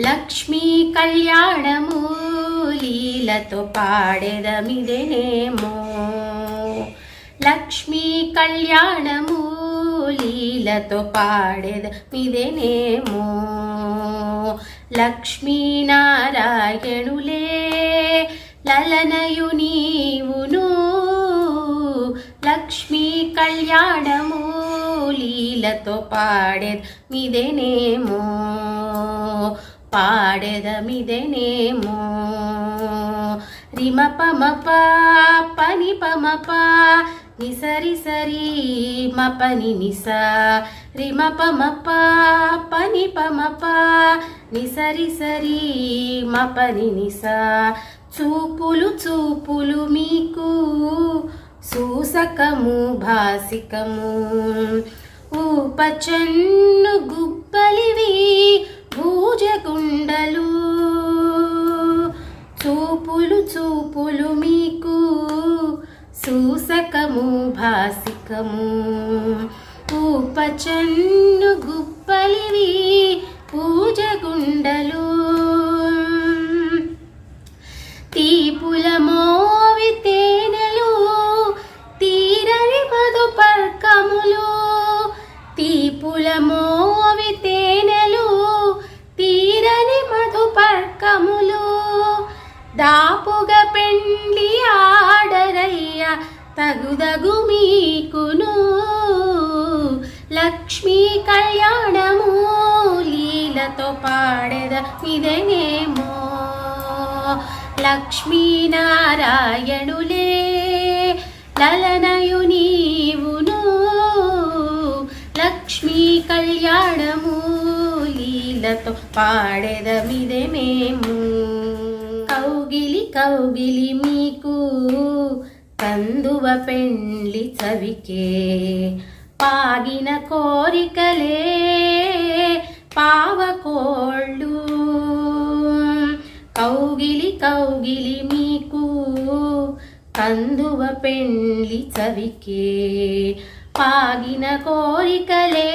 లక్ష్మీ కళ్యాణము లీలతో పాడెదమిదెనేమో లక్ష్మీ కళ్యాణము లీలతో పాడెదమిదెనేమో. లక్ష్మీనారాయణులే లలనయు నీవును లక్ష్మీ కళ్యాణము లీలతో పాడేద మిదెనేమో రిమ పమప పని పమప నిసరి సరి మపని నిస రిమ పమప పని పమప నిసరి సరి మపని నిస చూపులు చూపులు మీకు సూసకము భాసికము. ఊపచన్ను గుబ్బలివి భూజగుండలు చూపులు చూపులు మీకు సూసకము భాసికము. ఉపచండు గుప్పలివి పూజ పూజగుండలు. కళ్యాణము లీలతో పాడెద ఇదనేమో లక్ష్మీనారాయణులే లలనయు నీవును లక్ష్మీ కళ్యాణము లీలతో పాడెదమిదే మేము కౌగిలి కౌగిలి మీకు కందువ పెండ్లి చవికే. పాగిన కోరికలే పావకోళ్ళు. కౌగిలి కౌగిలి మీకు కందువ పెండ్లి చవికే. పాగిన కోరికలే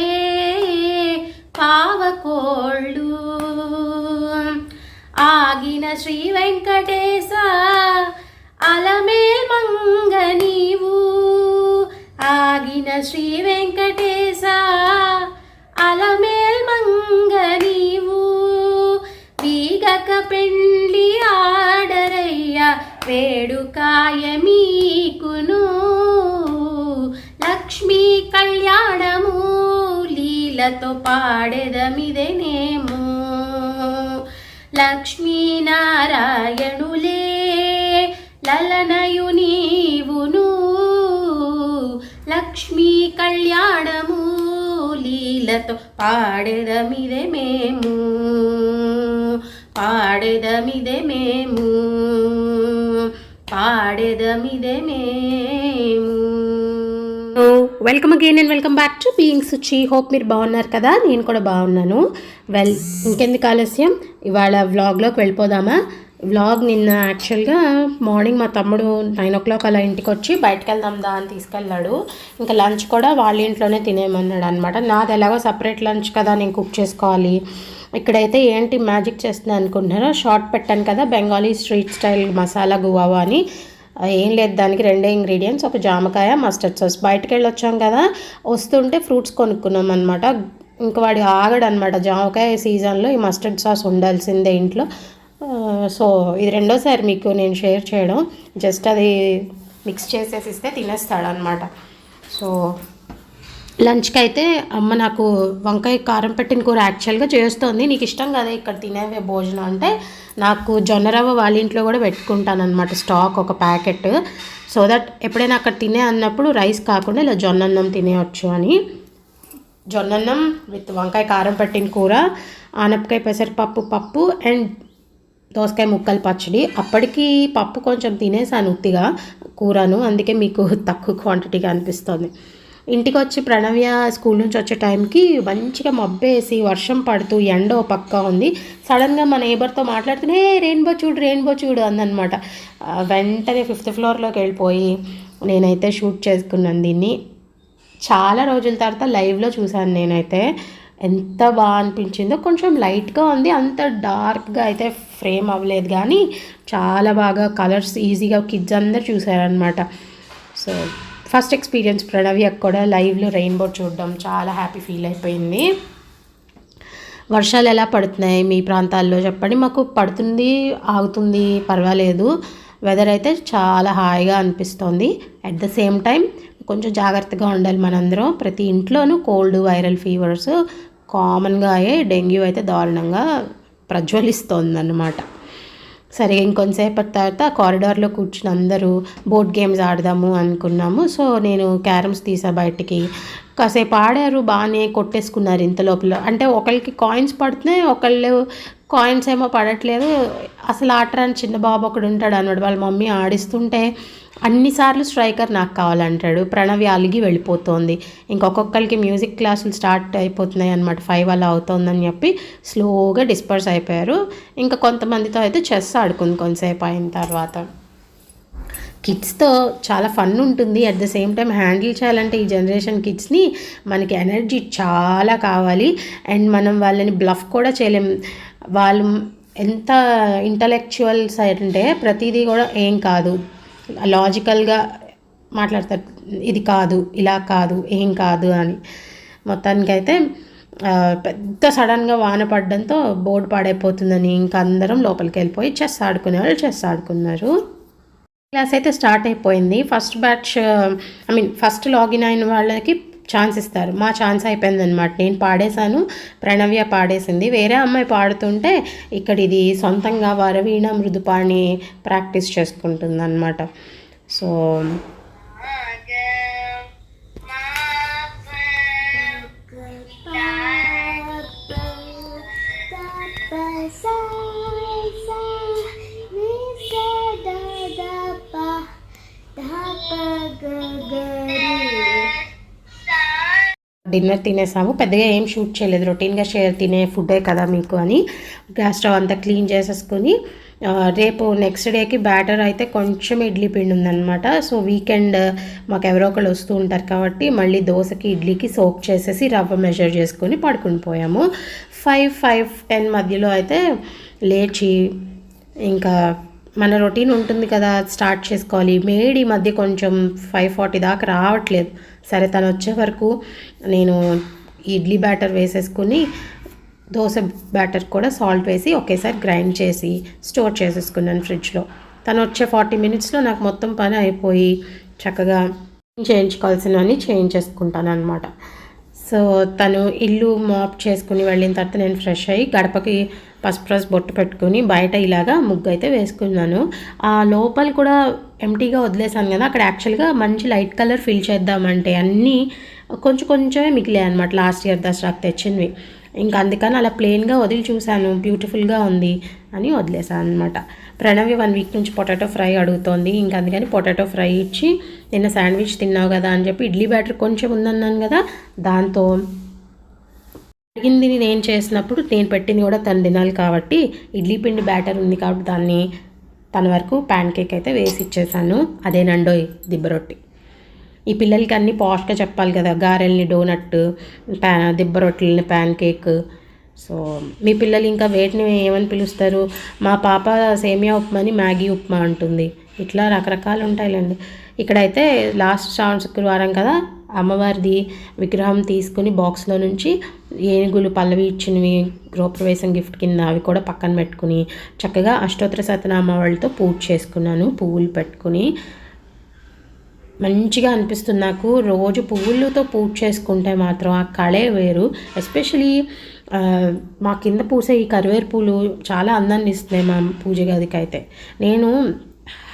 పావకోళ్ళు. ఆగిన శ్రీ వెంకటేశ అలమే మంగ నీవు. ఆగిన శ్రీ వెంకటేశ అలమేల్ మంగనీవు. వీగక పెండ్లి ఆడరయ్య వేడుకాయ మీకును. లక్ష్మీ కళ్యాణము లీలతో పాడెదమిదెనేమో. లక్ష్మీనారాయణు కళ్యాణము లీలతో పాడెదమిదే మేము. పాడెదమిదే మేము. పాడెదమిదే మేము. Welcome again and welcome back to being Suchi hope మీరు బాగున్నారు కదా? నేను కూడా బాగున్నాను. వెల్ ఇంకెందుకు ఆలస్యం? ఇవాళ వ్లాగ్లోకి వెళ్ళిపోదామా? వ్లాగ్ నిన్న యాక్చువల్గా మార్నింగ్ మా తమ్ముడు నైన్ ఓ క్లాక్ అలా ఇంటికి వచ్చి బయటకు వెళ్దాం దా అని తీసుకెళ్ళాడు. ఇంకా లంచ్ కూడా వాళ్ళ ఇంట్లోనే తినేయమన్నాడు అనమాట నాది ఎలాగో సపరేట్ లంచ్ కదా నేను కుక్ చేసుకోవాలి. ఇక్కడైతే ఏంటి మ్యాజిక్ చేస్తుంది అనుకుంటున్నారో? షార్ట్ పెట్టాను కదా Bengali street style masala guava అని. ఏం లేదు దానికి రెండే ఇంగ్రీడియంట్స్ ఒక జామకాయ మస్టర్డ్ సాస్. బయటకు వెళ్ళి వచ్చాం కదా వస్తుంటే ఫ్రూట్స్ కొనుక్కున్నాం అనమాట ఇంకా వాడి ఆగడు అనమాట జామకాయ సీజన్లో ఈ మస్టర్డ్ సాస్ ఉండాల్సిందే ఇంట్లో. సో ఇది రెండోసారి మీకు నేను షేర్ చేయడం. జస్ట్ అది మిక్స్ చేసేసి ఇస్తే తినేస్తాడనమాట సో లంచ్కి అయితే అమ్మ నాకు వంకాయ కారం పెట్టిన కూర యాక్చువల్గా చేస్తోంది. నీకు ఇష్టం కదా ఇక్కడ తినేవే భోజనం అంటే నాకు జొన్న రవ్వ వాళ్ళ ఇంట్లో కూడా పెట్టుకుంటానమాట స్టాక్ ఒక ప్యాకెట్. సో దట్ ఎప్పుడైనా అక్కడ తినే అన్నప్పుడు రైస్ కాకుండా ఇలా జొన్నన్నం తినేయచ్చు అని. జొన్నన్నం విత్ వంకాయ కారం పెట్టిన కూర ఆనపకాయ పెసరపప్పు పప్పు అండ్ దోసకాయ ముక్కలు పచ్చడి. అప్పటికి పప్పు కొంచెం తినేసాను ఉత్తిగా కూరను. అందుకే మీకు తక్కువ క్వాంటిటీగా అనిపిస్తుంది. ఇంటికి వచ్చి ప్రణవ్య స్కూల్ నుంచి వచ్చే టైంకి మంచిగా మబ్బేసి వర్షం పడుతూ ఎండ ఓ పక్క ఉంది. సడన్గా మా నేబర్తో మాట్లాడుతూనే రెయిన్బో చూడు రెయిన్బో చూడు అందనమాట వెంటనే ఫిఫ్త్ ఫ్లోర్లోకి వెళ్ళిపోయి నేనైతే షూట్ చేసుకున్నాను దీన్ని. చాలా రోజుల తర్వాత లైవ్లో చూశాను నేనైతే. ఎంత బాగా అనిపించిందో కొంచెం లైట్గా ఉంది. అంత డార్క్గా అయితే ఫ్రేమ్ అవ్వలేదు కానీ చాలా బాగా కలర్స్ ఈజీగా కిడ్స్ అందరు చూసారనమాట సో ఫస్ట్ ఎక్స్పీరియన్స్ ప్రణవి కూడా లైవ్లో రెయిన్బో చూడడం చాలా హ్యాపీ ఫీల్ అయిపోయింది. వర్షాలు ఎలా పడుతున్నాయి మీ ప్రాంతాల్లో చెప్పండి. మాకు పడుతుంది ఆగుతుంది పర్వాలేదు. వెదర్ అయితే చాలా హాయిగా అనిపిస్తోంది. అట్ ద సేమ్ టైం కొంచెం జాగ్రత్తగా ఉండాలి మనందరం. ప్రతి ఇంట్లోనూ కోల్డ్ వైరల్ ఫీవర్స్ కామన్గా అయ్యే డెంగ్యూ అయితే దారుణంగా ప్రజ్వలిస్తోందన్నమాట. సరే ఇంకొంతసేపటి తర్వాత కారిడార్లో కూర్చుని అందరూ బోర్డ్ గేమ్స్ ఆడదాము అనుకున్నాము. సో నేను క్యారమ్స్ తీసా బయటికి. కాసేపు ఆడారు బాగానే కొట్టేసుకున్నారు ఇంత లోపల. అంటే ఒకరికి కాయిన్స్ పడుతున్నాయి ఒకళ్ళు కాయిన్స్ ఏమో పడట్లేదు. అసలు ఆటరాని చిన్న బాబు ఒకడు ఉంటాడు అన్నాడు వాళ్ళ మమ్మీ ఆడిస్తుంటే అన్నిసార్లు స్ట్రైకర్ నాకు కావాలంటాడు. ప్రణవి అలిగి వెళ్ళిపోతుంది. ఇంకొకరికి మ్యూజిక్ క్లాసులు స్టార్ట్ అయిపోతున్నాయి అనమాట ఫైవ్ అలా అవుతుందని చెప్పి స్లోగా డిస్పర్స్ అయిపోయారు. ఇంకా కొంతమందితో అయితే చెస్ ఆడుకుంది కొంతసేపు అయిన తర్వాత. కిడ్స్తో చాలా ఫన్ ఉంటుంది. At the same time handle చేయాలంటే ఈ జనరేషన్ కిడ్స్ని మనకి ఎనర్జీ చాలా కావాలి. అండ్ మనం వాళ్ళని బ్లఫ్ కూడా చేయలేం. వాళ్ళు ఎంత ఇంటలెక్చువల్ సైడ్ అంటే ప్రతిదీ కూడా ఏం కాదు. లాజికల్గా మాట్లాడతారు. ఇది కాదు ఇలా కాదు ఏం కాదు అని. మొత్తానికైతే పెద్ద సడన్గా వాన పడడంతో బోర్డు పాడైపోతుందని ఇంకా అందరం లోపలికి వెళ్ళిపోయి చెస్ ఆడుకునే వాళ్ళు చెస్ ఆడుకున్నారు. క్లాస్ అయితే స్టార్ట్ అయిపోయింది. First batch I mean first login అయిన వాళ్ళకి ఛాన్స్ ఇస్తారు. మా ఛాన్స్ అయిపోయిందనమాట నేను పాడేశాను. ప్రణవ్య పాడేసింది. వేరే అమ్మాయి పాడుతుంటే ఇక్కడ ఇది సొంతంగా వరవీణ మృదుపాణి ప్రాక్టీస్ చేసుకుంటుంది అనమాట సో డిన్నర్ తినేసాము. పెద్దగా ఏం షూట్ చేయలేదు. రొటీన్గా షేర్ తినే ఫుడ్డే కదా మీకు అని గ్యాస్ స్టవ్ అంతా క్లీన్ చేసేసుకొని రేపు నెక్స్ట్ డేకి బ్యాటర్ అయితే కొంచెం ఇడ్లీ పిండి ఉందన్నమాట. సో వీకెండ్ మాకు ఎవరో ఒకళ్ళు వస్తూ ఉంటారు కాబట్టి మళ్ళీ దోశకి ఇడ్లీకి సోక్ చేసేసి రవ్వ మెజర్ చేసుకొని పడుకుని పోయాము. ఫైవ్ ఫైవ్ టెన్ మధ్యలో అయితే లేచి ఇంకా మన రొటీన్ ఉంటుంది కదా స్టార్ట్ చేసుకోవాలి. మేడ్ ఈ మధ్య కొంచెం ఫైవ్ ఫార్టీ దాకా రావట్లేదు. సరే తను వచ్చే వరకు నేను ఇడ్లీ బ్యాటర్ వేసేసుకుని దోశ బ్యాటర్ కూడా సాల్ట్ వేసి ఒకేసారి గ్రైండ్ చేసి స్టోర్ చేసేసుకున్నాను ఫ్రిడ్జ్లో. తను వచ్చే ఫార్టీ మినిట్స్లో నాకు మొత్తం పని అయిపోయి చక్కగా చేయించుకోవాల్సినవన్నీ చేయించేసుకుంటాను అనమాట సో తను ఇల్లు మాప్ చేసుకుని వెళ్ళిన తర్వాత నేను ఫ్రెష్ అయ్యి గడపకి పసుపు రస్ బొట్టు పెట్టుకుని బయట ఇలాగా ముగ్గు అయితే వేసుకున్నాను. ఆ లోపల కూడా ఎంటీగా వదిలేసాను కదా అక్కడ యాక్చువల్గా మంచి లైట్ కలర్ ఫిల్ చేద్దామంటే అన్నీ కొంచెం కొంచెమే మిగిలాయి అనమాట లాస్ట్ ఇయర్ దసరాకు తెచ్చినవి. ఇంకా అందుకని అలా ప్లెయిన్గా వదిలి చూశాను. బ్యూటిఫుల్గా ఉంది అని వదిలేసాను అనమాట ప్రణవి వన్ వీక్ నుంచి పొటాటో ఫ్రై అడుగుతోంది. ఇంకా అందుకని పొటాటో ఫ్రై ఇచ్చి నిన్న శాండ్విచ్ తిన్నావు కదా అని చెప్పి ఇడ్లీ బ్యాటర్ కొంచెం ఉందన్నాను కదా దాంతో అడిగింది నేను చేసినప్పుడు నేను పెట్టింది కూడా తను తినాలి కాబట్టి ఇడ్లీ పిండి బ్యాటర్ ఉంది కాబట్టి దాన్ని తన వరకు ప్యాన్ కేక్ అయితే వేసి ఇచ్చేసాను అదేనండోయ్ దిబ్బ రొట్టి. ఈ పిల్లలకి అన్నీ పాష్గా చెప్పాలి కదా. గారెల్ని డోనట్ ప్యా దిబ్బ రొట్టెలని ప్యాన్ కేక్ సో మీ పిల్లలు ఇంకా వేటిని ఏమని పిలుస్తారు? మా పాప సేమియా ఉప్మాని మ్యాగీ ఉప్మా అంటుంది. ఇట్లా రకరకాలు ఉంటాయిలేండి. ఇక్కడైతే లాస్ట్ శుక్రవారం కదా. అమ్మవారిది విగ్రహం తీసుకుని బాక్స్లో నుంచి ఏనుగులు పల్లవి ఇచ్చినవి గృహప్రవేశం గిఫ్ట్ కింద అవి కూడా పక్కన పెట్టుకుని చక్కగా అష్టోత్తర సతనామ వాళ్ళతో పూజ చేసుకున్నాను. పువ్వులు పెట్టుకుని మంచిగా అనిపిస్తుంది. నాకు రోజు పువ్వులతో పూజ చేసుకుంటే మాత్రం ఆ కళే వేరు. ఎస్పెషలీ మా కింద పూసే ఈ కరివేరు పూలు చాలా అందాన్ని ఇస్తున్నాయి మా పూజ గదికి అయితే నేను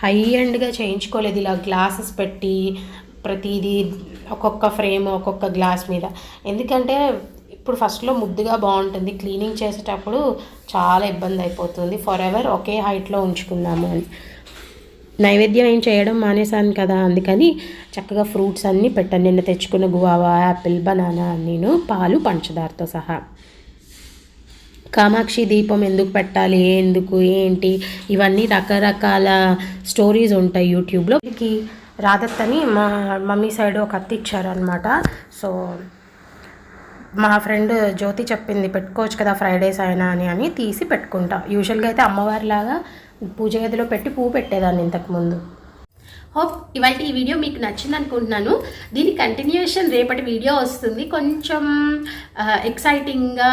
హై ఎండ్గా చేయించుకోలేదు. ఇలా గ్లాసెస్ పెట్టి ప్రతిదీ ఒక్కొక్క ఫ్రేమ్ ఒక్కొక్క గ్లాస్ మీద. ఎందుకంటే ఇప్పుడు ఫస్ట్లో ముద్దుగా బాగుంటుంది. క్లీనింగ్ చేసేటప్పుడు చాలా ఇబ్బంది అయిపోతుంది. ఫర్ ఎవర్ ఒకే హైట్లో ఉంచుకుందాము అని. నైవేద్యం ఏం చేయడం మానేశాను కదా అందుకని చక్కగా ఫ్రూట్స్ అన్నీ పెట్టాను. నిన్న తెచ్చుకున్న గువావా యాపిల్ బనానా నేను పాలు పంచదారతో సహా. కామాక్షి దీపం ఎందుకు పెట్టాలి ఎందుకు ఏంటి ఇవన్నీ రకరకాల స్టోరీస్ ఉంటాయి యూట్యూబ్లో. రాదత్ రాధత్తని మా మమ్మీ సైడ్ ఒక అత్త ఇచ్చారనమాట సో మా ఫ్రెండ్ జ్యోతి చెప్పింది పెట్టుకోవచ్చు కదా ఫ్రైడేస్ అయినా అని అని తీసి పెట్టుకుంటా. యూజువల్గా అయితే అమ్మవారిలాగా పూజ గదిలో పెట్టి పువ్వు పెట్టేదాన్ని ఇంతకుముందు హోప్ ఇవాళ ఈ వీడియో మీకు నచ్చింది అనుకుంటున్నాను దీని కంటిన్యూషన్ రేపటి వీడియో వస్తుంది. కొంచెం ఎక్సైటింగ్గా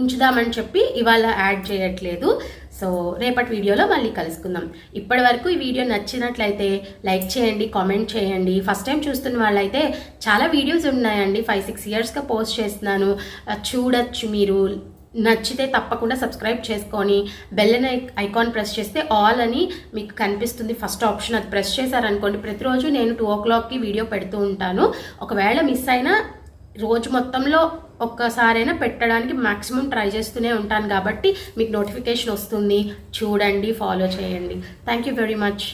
ఉంచుదామని చెప్పి ఇవాళ యాడ్ చేయట్లేదు. సో రేపటి వీడియోలో మళ్ళీ కలుసుకుందాం. ఇప్పటి వరకు ఈ వీడియో నచ్చినట్లయితే లైక్ చేయండి కామెంట్ చేయండి. ఫస్ట్ టైం చూస్తున్న వాళ్ళైతే చాలా వీడియోస్ ఉన్నాయండి. ఫైవ్ సిక్స్ ఇయర్స్గా పోస్ట్ చేస్తున్నాను. చూడొచ్చు మీరు. నచ్చితే తప్పకుండా సబ్స్క్రైబ్ చేసుకొని బెల్ ఐకాన్ ప్రెస్ చేస్తే ఆల్ అని మీకు కనిపిస్తుంది. ఫస్ట్ ఆప్షన్ అది ప్రెస్ చేశారనుకోండి ప్రతిరోజు నేను టూ ఓ క్లాక్కి వీడియో పెడుతూ ఉంటాను. ఒకవేళ మిస్ అయినా రోజు మొత్తంలో ఒక్కసారైనా పెట్టడానికి మ్యాక్సిమం ట్రై చేస్తూనే ఉంటాను కాబట్టి మీకు నోటిఫికేషన్ వస్తుంది. చూడండి ఫాలో చేయండి. Thank you very much